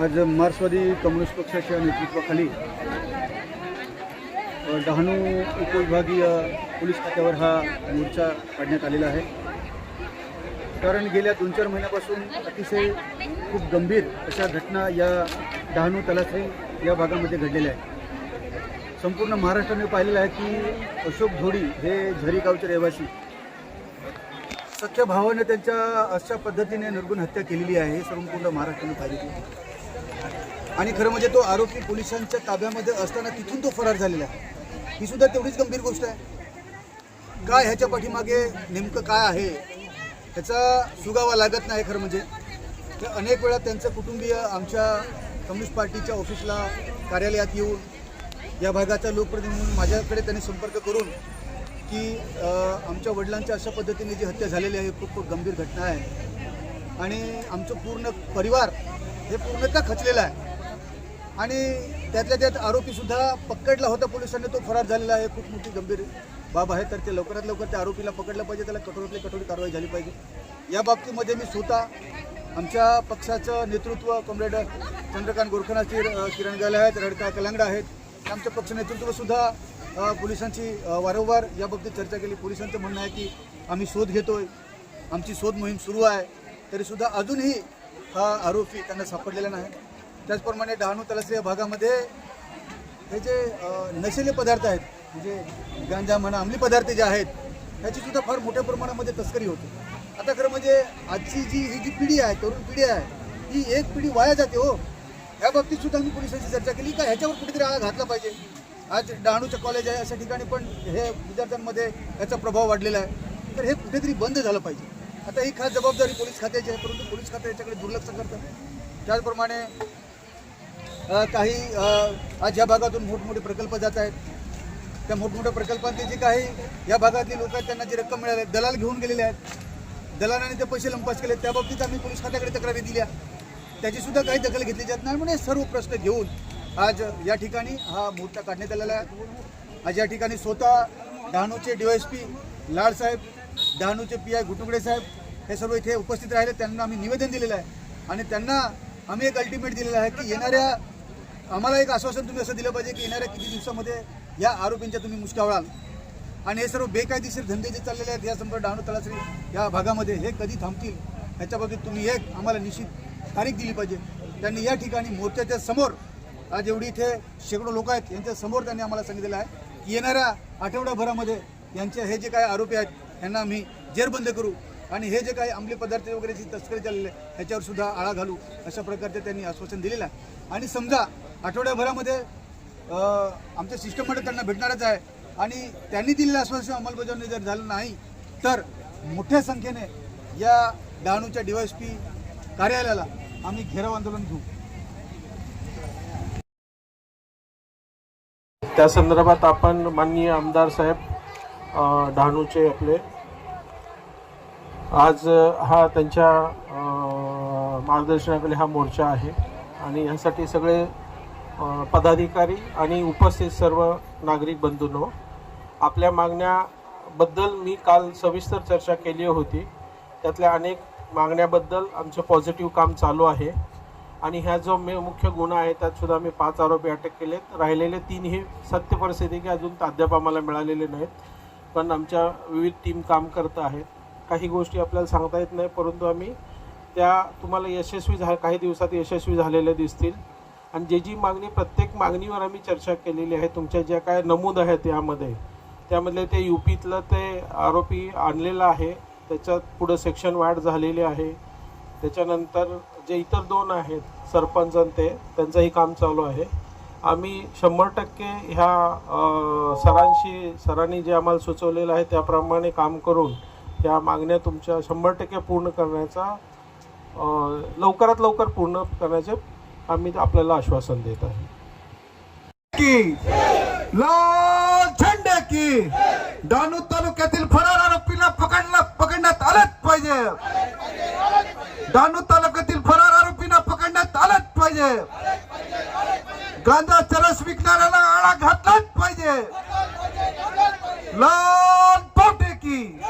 आज मार्क्सवादी कम्युनिस्ट पक्षाच्या नेतृत्वाखाली डहाणू उपविभागीय पोलीस खात्यावर हा मोर्चा काढण्यात आलेला आहे. कारण गेल्या दोन चार महिन्यापासून अतिशय खूप गंभीर अशा घटना या डहाणू तलासरी या भागामध्ये घडलेल्या आहेत. संपूर्ण महाराष्ट्राने पाहिलेलं आहे की अशोक धोडी हे झरी गावचे रहिवासी सख्या भावाने त्यांच्या अशा पद्धतीने निर्गुण हत्या केलेली आहे हे संपूर्ण महाराष्ट्राने पाहिजे आणि खरं म्हणजे तो आरोपी पोलिसांच्या ताब्यामध्ये असताना तिथून तो फरार झालेला आहे. ही सुद्धा तेवढीच गंभीर गोष्ट आहे. काय ह्याच्या पाठीमागे नेमकं काय आहे ह्याचा सुगावा लागत नाही खरं म्हणजे. तर अनेक वेळा त्यांचं कुटुंबीय आमच्या कम्युनिस्ट पार्टीच्या ऑफिसला कार्यालयात येऊन या भागाचा लोकप्रतिनिधी म्हणून माझ्याकडे त्यांनी संपर्क करून की आमच्या वडिलांच्या अशा पद्धतीने जी हत्या झालेली आहे खूप खूप गंभीर घटना आहे. आणि आमचं पूर्ण परिवार हे पूर्णतः खचलेलं आहे. आणि त्यातल्या त्यात आरोपीसुद्धा पकडला होता पोलिसांनी. तो फरार झालेला आहे. खूप मोठी गंभीर बाब आहे. तर ते लवकरात लवकर त्या आरोपीला पकडलं पाहिजे. त्याला कठोरातली कठोर कारवाई झाली पाहिजे. या बाबतीमध्ये मी स्वतः आमच्या पक्षाचं नेतृत्व कॉम्रेड चंद्रकांत गोरखनाथ किरण गाले आहेत रडका कलांगडा आहेत. आमचं पक्ष नेतृत्वसुद्धा पोलिसांची वारंवार याबाबतीत चर्चा केली. पोलिसांचं म्हणणं आहे की आम्ही शोध घेतोय. आमची शोध मोहीम सुरू आहे. तरीसुद्धा अजूनही हा आरोपी त्यांना सापडलेला नाही. त्याचप्रमाणे डहाणू तलासरी या भागामध्ये हे जे नशेले पदार्थ आहेत म्हणजे गांजा म्हणा अंमली पदार्थ जे आहेत ह्याची सुद्धा फार मोठ्या प्रमाणामध्ये तस्करी होते. आता खरं म्हणजे आजची जी ही जी पिढी आहे तरुण पिढी आहे ही एक पिढी वाया जाते हो. ह्या बाबतीत सुद्धा मी पोलिसांची चर्चा केली का ह्याच्यावर कुठेतरी आळा घातला पाहिजे. आज डहाणूचं कॉलेज आहे अशा ठिकाणी पण हे विद्यार्थ्यांमध्ये याचा प्रभाव वाढलेला आहे. तर हे कुठेतरी बंद झालं पाहिजे. आता ही खास जबाबदारी पोलीस खात्याची आहे परंतु पोलीस खातं याच्याकडे दुर्लक्ष करतात. त्याचप्रमाणे काही आज या भागातून मोठमोठे प्रकल्प जात आहेत. त्या मोठमोठ्या प्रकल्पांचे जे काही या भागातली लोक आहेत त्यांना जी रक्कम मिळाली आहे, दलाल घेऊन गेलेले आहेत. दलालाने ते पैसे लंपास केले त्या बाबतीत आम्ही पोलीस खात्याकडे तक्रारी दिल्या त्याची सुद्धा काही दखल घेतली जात नाही म्हणून सर्व प्रश्न घेऊन आज या ठिकाणी हा मोर्चा काढण्यात आलेला आहे. आज या ठिकाणी स्वतः डहाणूचे डीवायएसपी लाडसाहेब डहाणूचे पी आय गुटुगडे साहेब हे सर्व इथे उपस्थित राहिले. त्यांना आम्ही निवेदन दिलेलं आहे. आणि त्यांना आम्ही एक अल्टिमेट दिलेलं आहे की येणाऱ्या आम्हाला एक आश्वासन तुम्ही असं दिलं पाहिजे की येणाऱ्या किती दिवसामध्ये या आरोपींच्या तुम्ही मुस्कावळाल आणि हे सर्व बेकायदेशीर धंदे जे चाललेले आहेत या संपूर्ण डहाणू तलासरी या भागामध्ये हे कधी थांबतील ह्याच्या बाबतीत तुम्ही एक आम्हाला निश्चित तारीख दिली पाहिजे. त्यांनी या ठिकाणी मोर्चाच्या समोर आज एवढी इथे शेकडो लोक आहेत यांच्या समोर त्यांनी आम्हाला सांगितलेलं आहे की येणाऱ्या आठवड्याभरामध्ये यांचे हे जे काही आरोपी आहेत यांना आम्ही जेरबंद करू. आणि हे जे काही अंमली पदार्थ वगैरे जी तस्करी चाललेली आहे ह्याच्यावर सुद्धा आळा घालू अशा प्रकारचे त्यांनी आश्वासन दिलेलं आहे. आणि समजा आठवड्याभरामध्ये आमच्या सिस्टममध्ये त्यांना भेटणारच आहे. आणि त्यांनी दिलेलं आश्वासन अंमलबजावणी जर झालं नाही तर मोठ्या संख्येने या डहाणूच्या पी कार्यालयाला आम्ही घेराव आंदोलन घेऊ. त्या संदर्भात आपण माननीय आमदार साहेब डहाणूचे आपले आज हा त्यांच्या मार्गदर्शनाखाली हा मोर्चा आहे. आणि ह्यासाठी सगळे पदाधिकारी आणि उपस्थित सर्व नागरिक बंधूंनो आपल्या मागण्याबद्दल मी काल सविस्तर चर्चा केली होती. त्यातल्या अनेक मागण्याबद्दल आमचं पॉझिटिव्ह काम चालू आहे. आणि ह्या जो मे मुख्य गुन्हा आहे त्यातसुद्धा आम्ही पाच आरोपी अटक केलेत. राहिलेले तीन हे सत्य परिस्थिती की अजून अद्याप आम्हाला मिळालेले नाहीत. पण आमच्या विविध टीम काम करत आहेत. काही गोष्टी आपल्याला सांगता येत नाही परंतु आम्ही त्या तुम्हाला यशस्वी झा काही दिवसात यशस्वी झालेल्या दिसतील. आणि जे जी मागणी प्रत्येक मागणीवर आम्ही चर्चा केलेली आहे. तुमच्या ज्या काय नमूद आहेत यामध्ये त्यामधले ते यू पीतलं ते आरोपी आणलेलं आहे. त्याच्यात पुढं सेक्शन वाढ झालेली आहे. त्याच्यानंतर जे इतर दोन आहेत सरपंच आणि ते त्यांचंही काम चालू आहे. आम्ही शंभर टक्के ह्या सरांशी सरांनी जे आम्हाला सुचवलेलं आहे त्याप्रमाणे काम करून त्या मागण्या तुमच्या शंभर टक्के पूर्ण करण्याचा लवकरात लवकर पूर्ण करण्याचे आम्ही आपल्याला आश्वासन देत आहे. की लाल झेंडे की डहाणू तालुक्यातील फरार आरोपीला पकडला पकडण्यात आलंच पाहिजे. डहाणू तालुक्यातील फरार आरोपींना पकडण्यात आलंच पाहिजे. गांजा चरस विकणाऱ्याला आळा घातलाच पाहिजे. लाल पोटे की